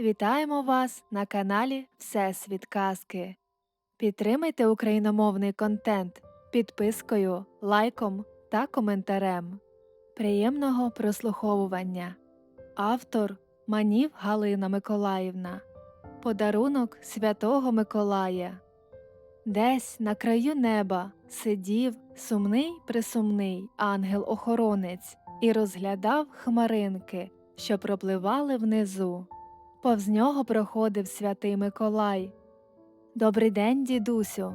Вітаємо вас на каналі Всесвіт Казки. Підтримайте україномовний контент підпискою, лайком та коментарем. Приємного прослуховування. Автор Манів Галина Миколаївна. Подарунок Святого Миколая. Десь на краю неба сидів сумний присумний ангел-охоронець і розглядав хмаринки, що пропливали внизу. Повз нього проходив святий Миколай. Добрий день, дідусю.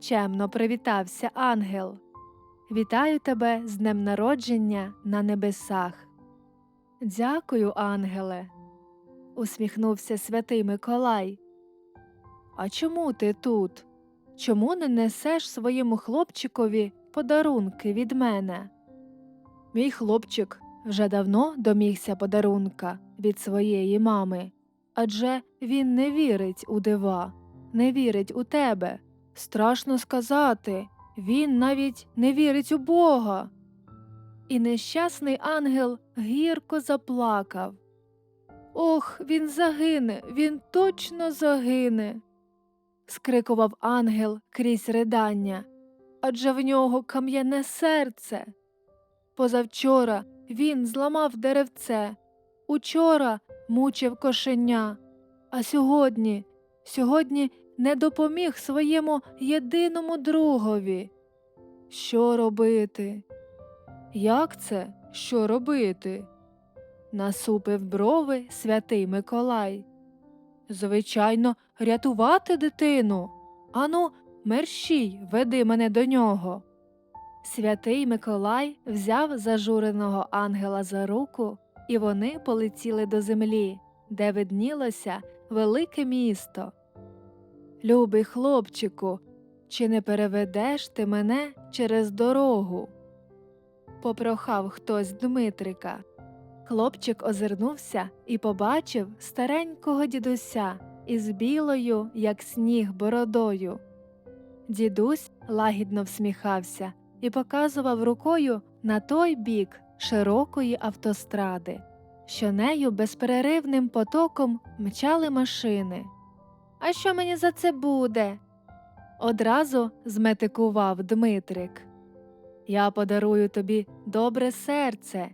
Чемно привітався ангел. Вітаю тебе з днем народження на небесах. Дякую, ангеле. усміхнувся святий Миколай. А чому ти тут? Чому не несеш своєму хлопчикові подарунки від мене? Мій хлопчик вже давно домігся подарунка від своєї мами, адже він не вірить у дива, не вірить у тебе. Страшно сказати, він навіть не вірить у Бога. І нещасний ангел гірко заплакав. Ох, він загине, він точно загине. скрикував ангел крізь ридання, адже в нього кам'яне серце. Позавчора він зламав деревце, учора мучив кошеня, а сьогодні, сьогодні не допоміг своєму єдиному другові. Що робити? Як це? Що робити? Насупив брови святий Миколай. Звичайно, рятувати дитину. Ану, мерщій, веди мене до нього. Святий Миколай взяв зажуреного ангела за руку, і вони полетіли до землі, де виднілося велике місто. Любий хлопчику, чи не переведеш ти мене через дорогу? попрохав хтось Дмитрика. Хлопчик озирнувся і побачив старенького дідуся із білою, як сніг, бородою. Дідусь лагідно всміхався і показував рукою на той бік широкої автостради, що нею безперервним потоком мчали машини. А що мені за це буде? Одразу зметикував Дмитрик. Я подарую тобі добре серце,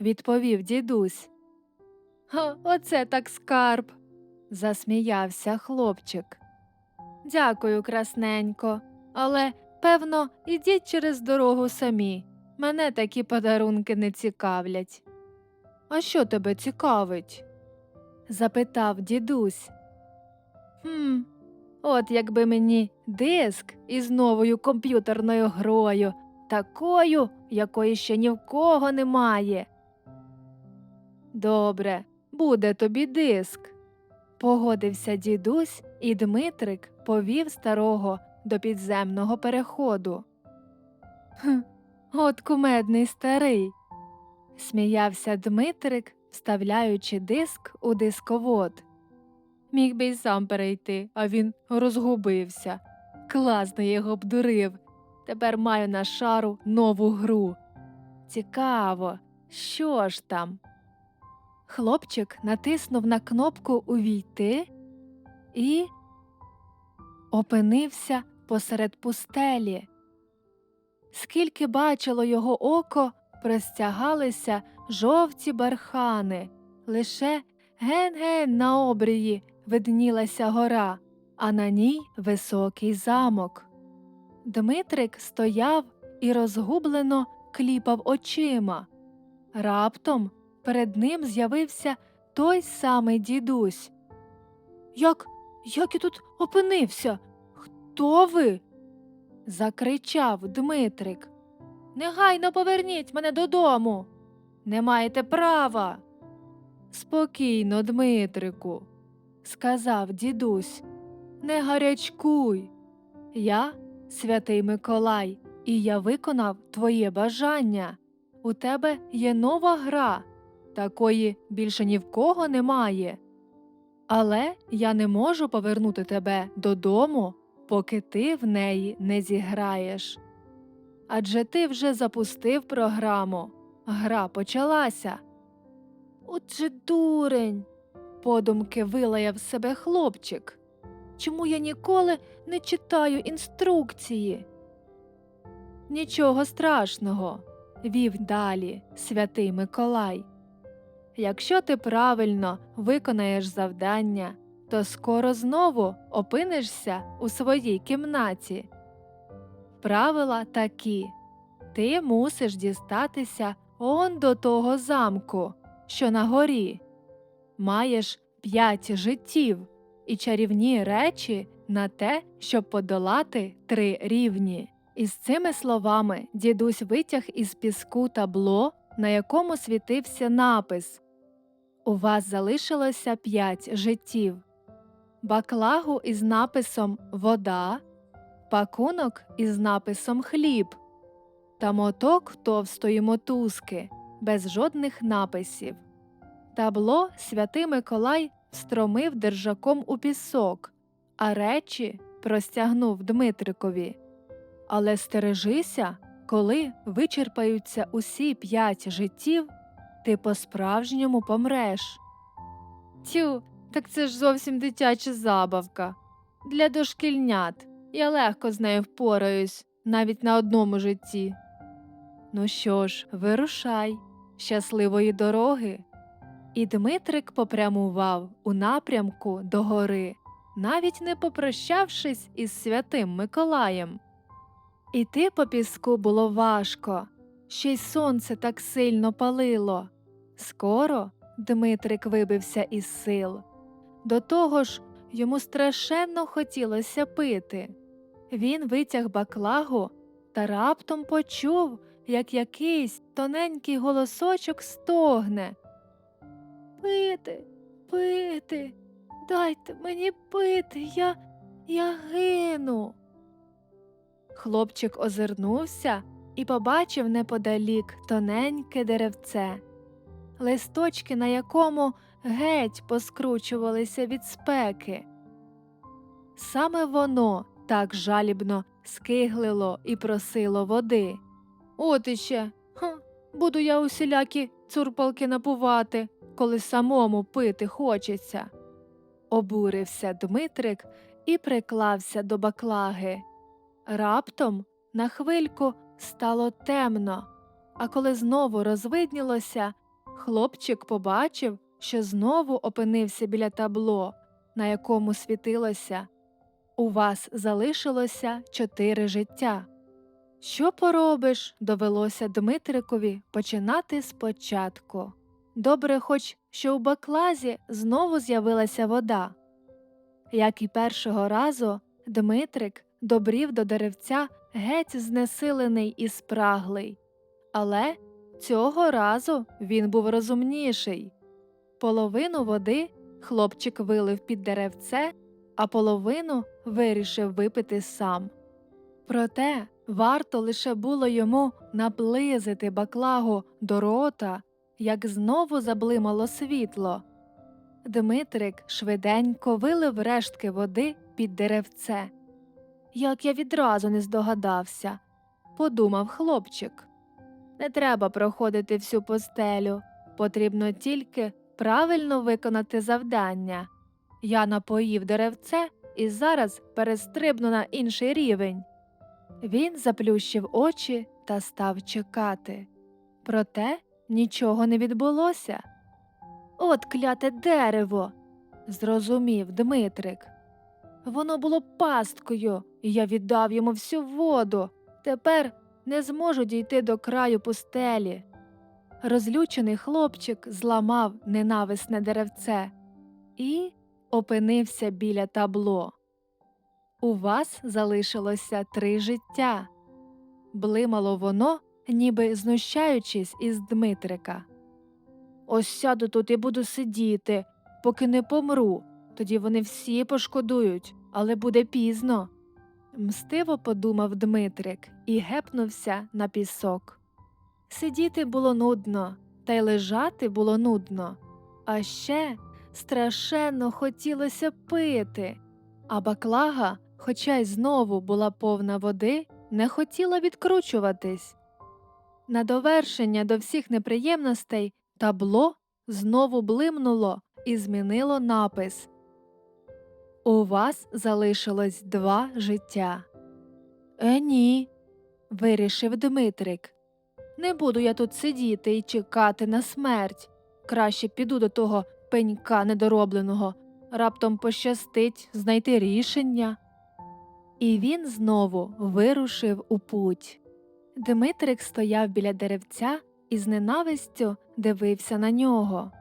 відповів дідусь. «Ха, Оце так скарб, засміявся хлопчик. Дякую, красненько, але, певно, ідіть через дорогу самі. Мене такі подарунки не цікавлять. А що тебе цікавить? запитав дідусь. Хм, от якби мені диск із новою комп'ютерною грою, такою, якої ще ні в кого немає. Добре, буде тобі диск. Погодився дідусь, і Дмитрик повів старого до підземного переходу. Хм, от кумедний старий, сміявся Дмитрик, вставляючи диск у дисковод. Міг би й сам перейти, а він розгубився. Класно його обдурив. Тепер маю на шару нову гру. Цікаво, що ж там? Хлопчик натиснув на кнопку Увійти і опинився посеред пустелі. Скільки бачило його око, простягалися жовті бархани, лише ген-ген на обрії виднілася гора, а на ній високий замок. Дмитрик стояв і розгублено кліпав очима. Раптом перед ним з'явився той самий дідусь. Як як я тут опинився? Хто ви? закричав Дмитрик. Негайно поверніть мене додому. Не маєте права. Спокійно, Дмитрику, сказав дідусь. Не гарячкуй. Я святий Миколай, і я виконав твоє бажання. У тебе є нова гра, такої більше ні в кого немає. Але я не можу повернути тебе додому, поки ти в неї не зіграєш. Адже ти вже запустив програму, гра почалася. Отже, дурень, подумки вилаяв себе хлопчик. Чому я ніколи не читаю інструкції? Нічого страшного, вів далі святий Миколай. Якщо ти правильно виконаєш завдання, то скоро знову опинишся у своїй кімнаті. Правила такі ти мусиш дістатися он до того замку, що на горі. Маєш п'ять життів і чарівні речі на те, щоб подолати три рівні. Із цими словами дідусь витяг із піску табло, на якому світився напис У вас залишилося п'ять життів, баклагу із написом Вода, пакунок із написом Хліб та моток товстої мотузки без жодних написів. Табло святий Миколай встромив держаком у пісок, а речі простягнув Дмитрикові. Але стережися, коли вичерпаються усі п'ять життів, ти по-справжньому помреш. Тю, так це ж зовсім дитяча забавка. Для дошкільнят я легко з нею впораюсь, навіть на одному житті. Ну що ж, вирушай, щасливої дороги. І Дмитрик попрямував у напрямку до гори, навіть не попрощавшись із святим Миколаєм. Іти по піску було важко, ще й сонце так сильно палило. Скоро Дмитрик вибився із сил. До того ж, йому страшенно хотілося пити. Він витяг баклагу та раптом почув, як якийсь тоненький голосочок стогне. Пити, пити, дайте мені пити, я, я гину. Хлопчик озирнувся і побачив неподалік тоненьке деревце, листочки на якому геть поскручувалися від спеки. Саме воно так жалібно скиглило і просило води. От іще, ха, буду я усілякі цурпалки напувати, коли самому пити хочеться. Обурився Дмитрик і приклався до баклаги. Раптом на хвильку стало темно, а коли знову розвиднілося, хлопчик побачив, що знову опинився біля табло, на якому світилося У вас залишилося чотири життя. Що поробиш, довелося Дмитрикові починати спочатку. Добре, хоч що у баклазі знову з'явилася вода. Як і першого разу, Дмитрик добрів до деревця геть знесилений і спраглий. Але цього разу він був розумніший. Половину води хлопчик вилив під деревце, а половину вирішив випити сам. Проте варто лише було йому наблизити баклагу до рота, як знову заблимало світло. Дмитрик швиденько вилив рештки води під деревце. Як я відразу не здогадався, подумав хлопчик. Не треба проходити всю постелю, потрібно тільки правильно виконати завдання. Я напоїв деревце і зараз перестрибну на інший рівень. Він заплющив очі та став чекати. Проте нічого не відбулося. От кляте дерево, зрозумів Дмитрик. Воно було пасткою, і я віддав йому всю воду. Тепер не зможу дійти до краю пустелі. Розлючений хлопчик зламав ненависне деревце і опинився біля табло. У вас залишилося три життя. Блимало воно, ніби знущаючись із Дмитрика. Ось сяду тут і буду сидіти, поки не помру. Тоді вони всі пошкодують, але буде пізно. Мстиво подумав Дмитрик і гепнувся на пісок. Сидіти було нудно, та й лежати було нудно. А ще страшенно хотілося пити, а баклага, хоча й знову була повна води, не хотіла відкручуватись. На довершення до всіх неприємностей табло знову блимнуло і змінило напис У вас залишилось два життя. Е, ні, вирішив Дмитрик. Не буду я тут сидіти і чекати на смерть. Краще піду до того пенька недоробленого, раптом пощастить знайти рішення. І він знову вирушив у путь. Дмитрик стояв біля деревця і з ненавистю дивився на нього.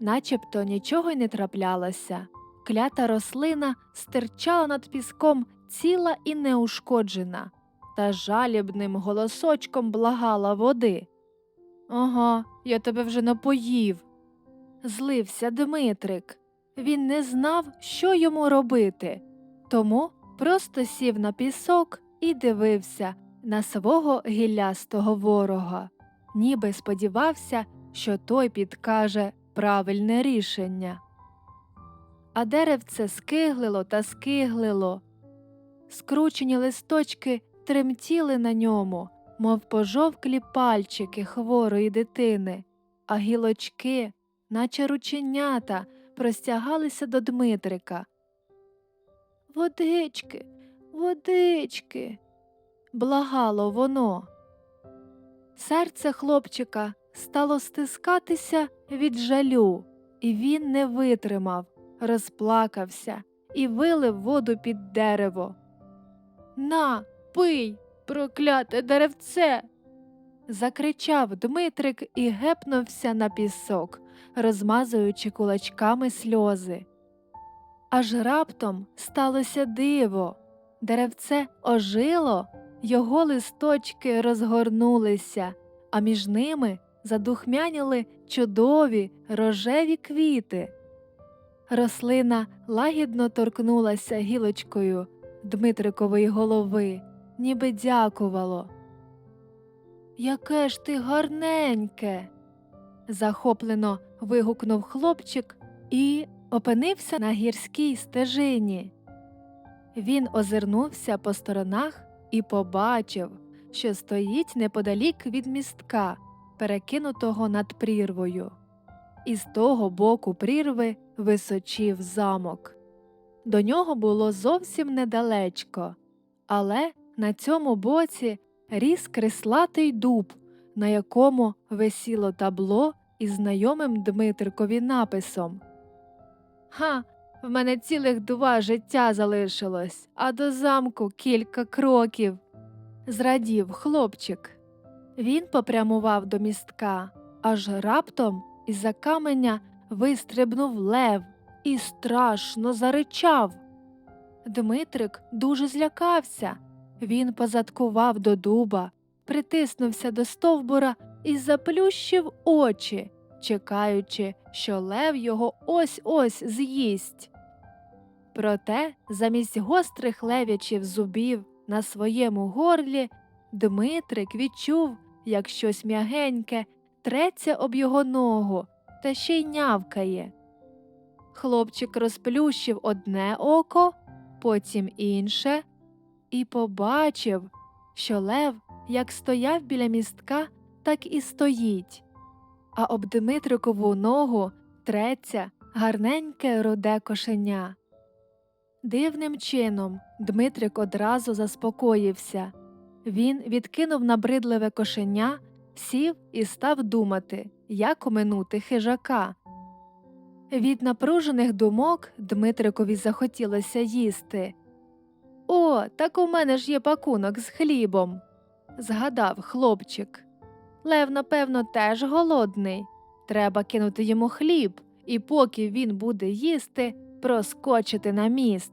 Начебто нічого й не траплялося. Клята рослина стирчала над піском ціла і неушкоджена, та жалібним голосочком благала води. Ага, я тебе вже напоїв. Злився Дмитрик. Він не знав, що йому робити, тому просто сів на пісок і дивився на свого гіллястого ворога, ніби сподівався, що той підкаже правильне рішення. А деревце скиглило та скиглило. Скручені листочки тремтіли на ньому, мов пожовклі пальчики хворої дитини, а гілочки, наче рученята, простягалися до Дмитрика. Водички, водички, благало воно. Серце хлопчика стало стискатися від жалю, і він не витримав, розплакався і вилив воду під дерево. На, пий, прокляте деревце. закричав Дмитрик і гепнувся на пісок, розмазуючи кулачками сльози. Аж раптом сталося диво. Деревце ожило, його листочки розгорнулися, а між ними задухмяніли чудові рожеві квіти. Рослина лагідно торкнулася гілочкою Дмитрикової голови, ніби дякувало. Яке ж ти гарненьке. захоплено вигукнув хлопчик і опинився на гірській стежині. Він озирнувся по сторонах і побачив, що стоїть неподалік від містка, перекинутого над прірвою. І з того боку прірви височів замок. До нього було зовсім недалечко, але на цьому боці ріс крислатий дуб, на якому висіло табло із знайомим Дмитрикові написом. Ха, в мене цілих два життя залишилось, а до замку кілька кроків. Зрадів хлопчик. Він попрямував до містка, аж раптом із-за каменя вистрибнув лев і страшно заричав. Дмитрик дуже злякався. Він позадкував до дуба, притиснувся до стовбура і заплющив очі, чекаючи, що лев його ось ось з'їсть. Проте замість гострих левячих зубів на своєму горлі Дмитрик відчув, як щось м'ягеньке треться об його ногу та ще й нявкає. Хлопчик розплющив одне око, потім інше, і побачив, що лев як стояв біля містка, так і стоїть, а об Дмитрикову ногу треться гарненьке руде кошеня. Дивним чином Дмитрик одразу заспокоївся. Він відкинув набридливе кошеня, сів і став думати, як оминути хижака. Від напружених думок Дмитрикові захотілося їсти. О, так у мене ж є пакунок з хлібом, згадав хлопчик. Лев, напевно, теж голодний. Треба кинути йому хліб, і поки він буде їсти, проскочити на міст.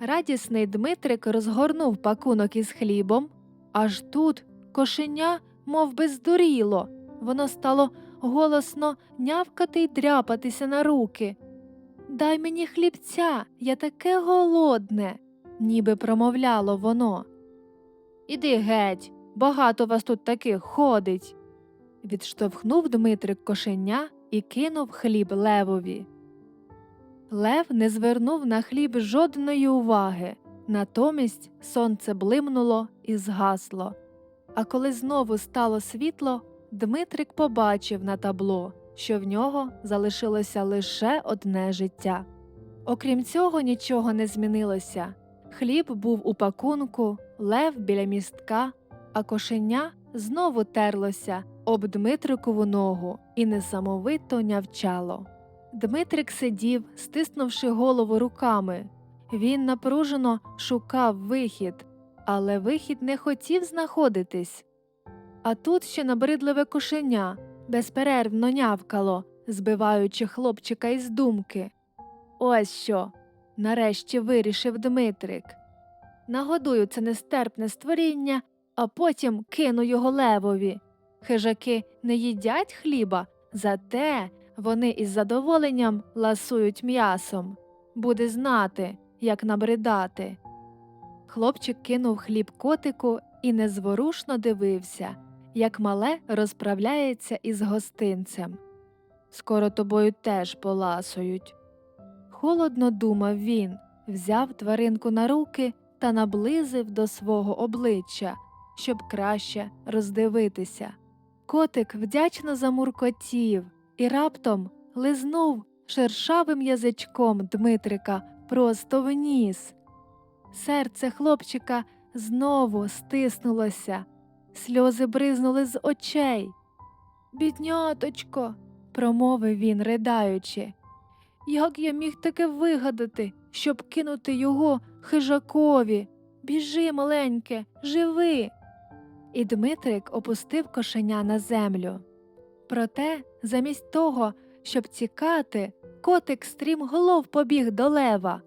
Радісний Дмитрик розгорнув пакунок із хлібом, аж тут кошеня мов би здуріло, воно стало голосно нявкати й дряпатися на руки. Дай мені хлібця, я таке голодне, ніби промовляло воно. Іди геть, багато вас тут таких ходить. Відштовхнув Дмитрик кошеня і кинув хліб левові. Лев не звернув на хліб жодної уваги, натомість сонце блимнуло і згасло. А коли знову стало світло, Дмитрик побачив на табло, що в нього залишилося лише одне життя. Окрім цього, нічого не змінилося. Хліб був у пакунку, лев біля містка, а кошеня знову терлося об Дмитрикову ногу і несамовито нявчало. Дмитрик сидів, стиснувши голову руками. Він напружено шукав вихід, але вихід не хотів знаходитись. А тут ще набридливе кошеня безперервно нявкало, збиваючи хлопчика із думки. Ось що. Нарешті вирішив Дмитрик. Нагодую це нестерпне створіння, а потім кину його левові. Хижаки не їдять хліба, зате вони із задоволенням ласують м'ясом. Буде знати, як набридати. Хлопчик кинув хліб котику і незворушно дивився, як мале розправляється із гостинцем. Скоро тобою теж поласують. Холодно думав він, взяв тваринку на руки та наблизив до свого обличчя, щоб краще роздивитися. Котик вдячно замуркотів і раптом лизнув шершавим язичком Дмитрика просто в ніс. Серце хлопчика знову стиснулося, сльози бризнули з очей. Бідняточко, промовив він, ридаючи. Як я міг таке вигадати, щоб кинути його хижакові? Біжи, маленьке, живи. І Дмитрик опустив кошеня на землю. Проте, замість того, щоб тікати, котик стрімголов побіг до лева.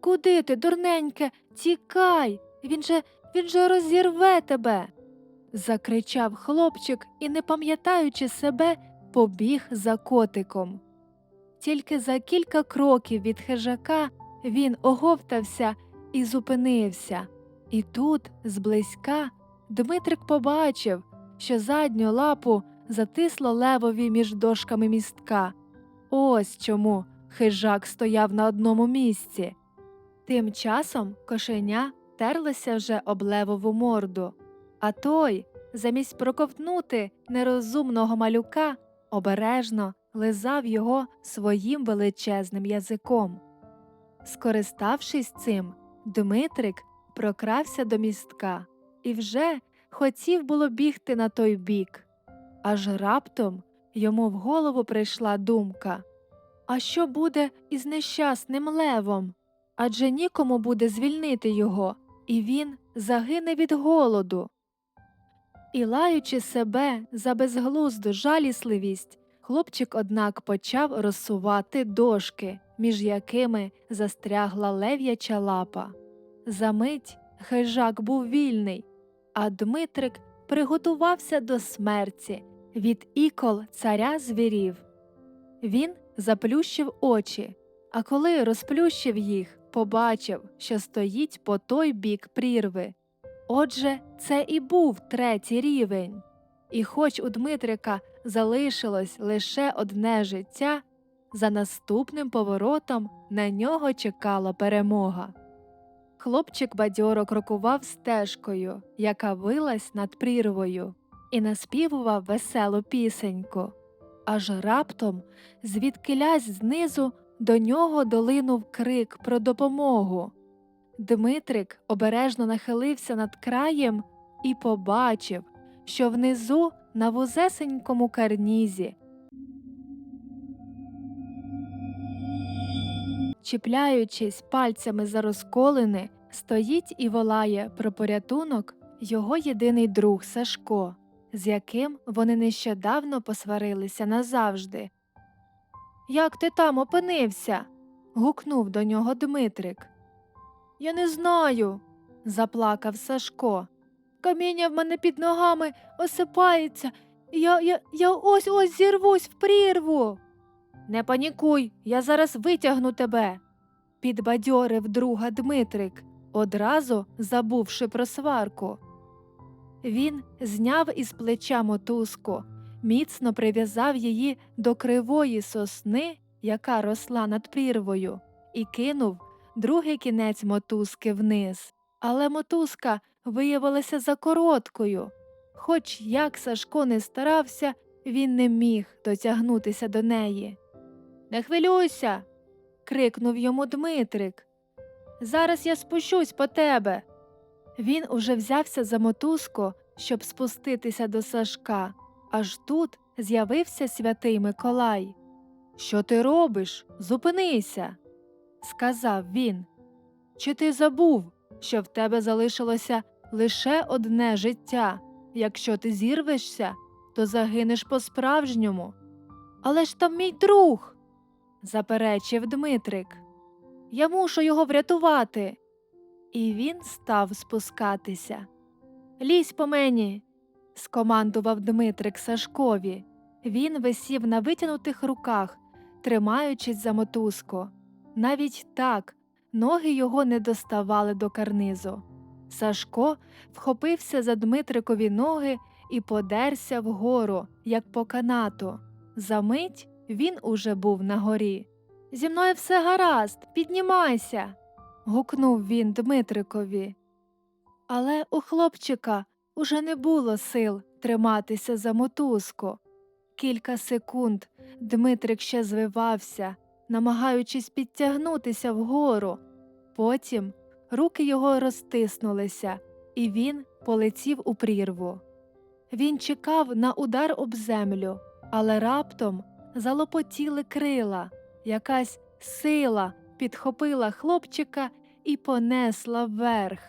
Куди ти, дурненьке, тікай, він же він же розірве тебе. закричав хлопчик і, не пам'ятаючи себе, побіг за котиком. Тільки за кілька кроків від хижака він оговтався і зупинився. І тут, зблизька, Дмитрик побачив, що задню лапу затисло левові між дошками містка. Ось чому хижак стояв на одному місці. Тим часом кошеня терлося вже об левову морду, а той, замість проковтнути нерозумного малюка, обережно лизав його своїм величезним язиком. Скориставшись цим, Дмитрик прокрався до містка і вже хотів було бігти на той бік. Аж раптом йому в голову прийшла думка А що буде із нещасним левом? Адже нікому буде звільнити його, і він загине від голоду. І лаючи себе за безглузду жалісливість, хлопчик, однак, почав розсувати дошки, між якими застрягла лев'яча лапа. Замить хижак був вільний, а Дмитрик приготувався до смерті від ікол царя звірів. Він заплющив очі, а коли розплющив їх, побачив, що стоїть по той бік прірви. Отже, це і був третій рівень. І хоч у Дмитрика залишилось лише одне життя, за наступним поворотом на нього чекала перемога. Хлопчик бадьоро крокував стежкою, яка вилась над прірвою, і наспівував веселу пісеньку. Аж раптом, звідкилясь знизу, до нього долинув крик про допомогу. Дмитрик обережно нахилився над краєм і побачив, що внизу на вузесенькому карнізі, чіпляючись пальцями за розколини, стоїть і волає про порятунок його єдиний друг Сашко, з яким вони нещодавно посварилися назавжди. Як ти там опинився? гукнув до нього Дмитрик. Я не знаю, заплакав Сашко. Каміння в мене під ногами осипається. Я, я, я ось ось зірвусь в прірву. Не панікуй, я зараз витягну тебе, підбадьорив друга Дмитрик, одразу забувши про сварку. Він зняв із плеча мотузку, міцно прив'язав її до кривої сосни, яка росла над прірвою, і кинув другий кінець мотузки вниз. Але мотузка виявилася закороткою. Хоч як Сашко не старався, він не міг дотягнутися до неї. Не хвилюйся. крикнув йому Дмитрик. Зараз я спущусь по тебе. Він уже взявся за мотузку, щоб спуститися до Сашка, аж тут з'явився святий Миколай. Що ти робиш? Зупинися, сказав він. Чи ти забув, що в тебе залишилося лише одне життя? Якщо ти зірвешся, то загинеш по-справжньому. Але ж там мій друг, заперечив Дмитрик. Я мушу його врятувати. І він став спускатися. Лізь по мені, скомандував Дмитрик Сашкові. Він висів на витягнутих руках, тримаючись за мотузку. Навіть так ноги його не доставали до карнизу. Сашко вхопився за Дмитрикові ноги і подерся вгору, як по канату. Замить він уже був на горі. Зі мною все гаразд, піднімайся. гукнув він Дмитрикові. Але у хлопчика уже не було сил триматися за мотузку. Кілька секунд Дмитрик ще звивався, намагаючись підтягнутися вгору. Потім руки його розтиснулися, і він полетів у прірву. Він чекав на удар об землю, але раптом залопотіли крила, якась сила підхопила хлопчика і понесла вверх.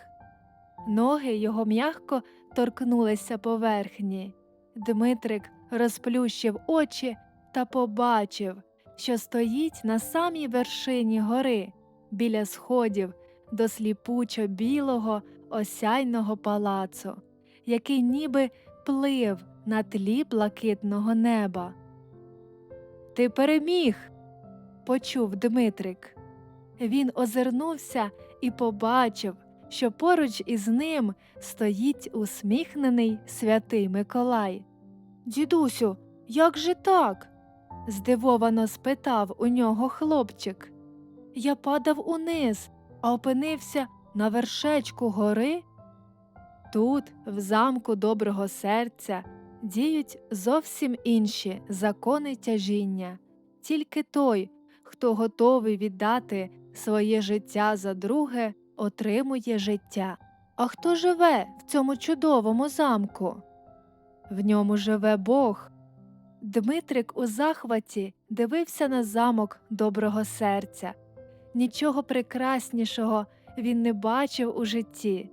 Ноги його м'ягко торкнулися поверхні. Дмитрик розплющив очі та побачив, що стоїть на самій вершині гори біля сходів до сліпучо білого осяйного палацу, який ніби плив на тлі блакитного неба. Ти переміг, почув Дмитрик. Він озирнувся і побачив, що поруч із ним стоїть усміхнений святий Миколай. Дідусю, як же так? здивовано спитав у нього хлопчик. Я падав униз, а опинився на вершечку гори. Тут, в замку доброго серця, діють зовсім інші закони тяжіння. Тільки той, хто готовий віддати своє життя за друге, отримує життя. А хто живе в цьому чудовому замку? В ньому живе Бог. Дмитрик у захваті дивився на замок доброго серця. Нічого прекраснішого він не бачив у житті.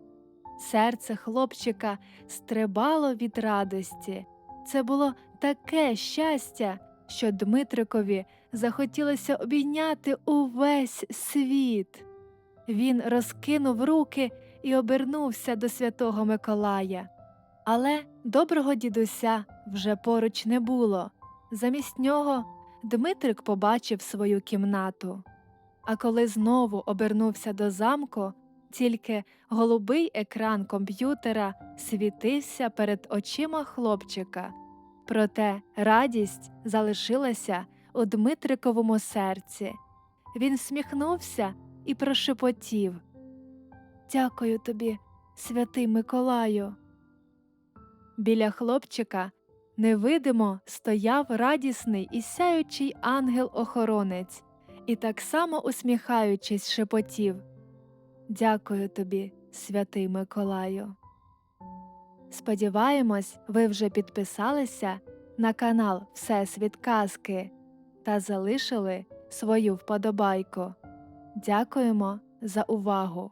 Серце хлопчика стрибало від радості. Це було таке щастя, що Дмитрикові захотілося обійняти увесь світ. Він розкинув руки і обернувся до святого Миколая. Але доброго дідуся вже поруч не було. Замість нього Дмитрик побачив свою кімнату. А коли знову обернувся до замку, тільки голубий екран комп'ютера світився перед очима хлопчика. Проте радість залишилася у Дмитриковому серці. Він всміхнувся і прошепотів Дякую тобі, святий Миколаю. Біля хлопчика невидимо стояв радісний і сяючий ангел-охоронець і так само усміхаючись шепотів Дякую тобі, святий Миколаю. Сподіваємось, ви вже підписалися на канал Всесвіт Казки та залишили свою вподобайку. Дякуємо за увагу!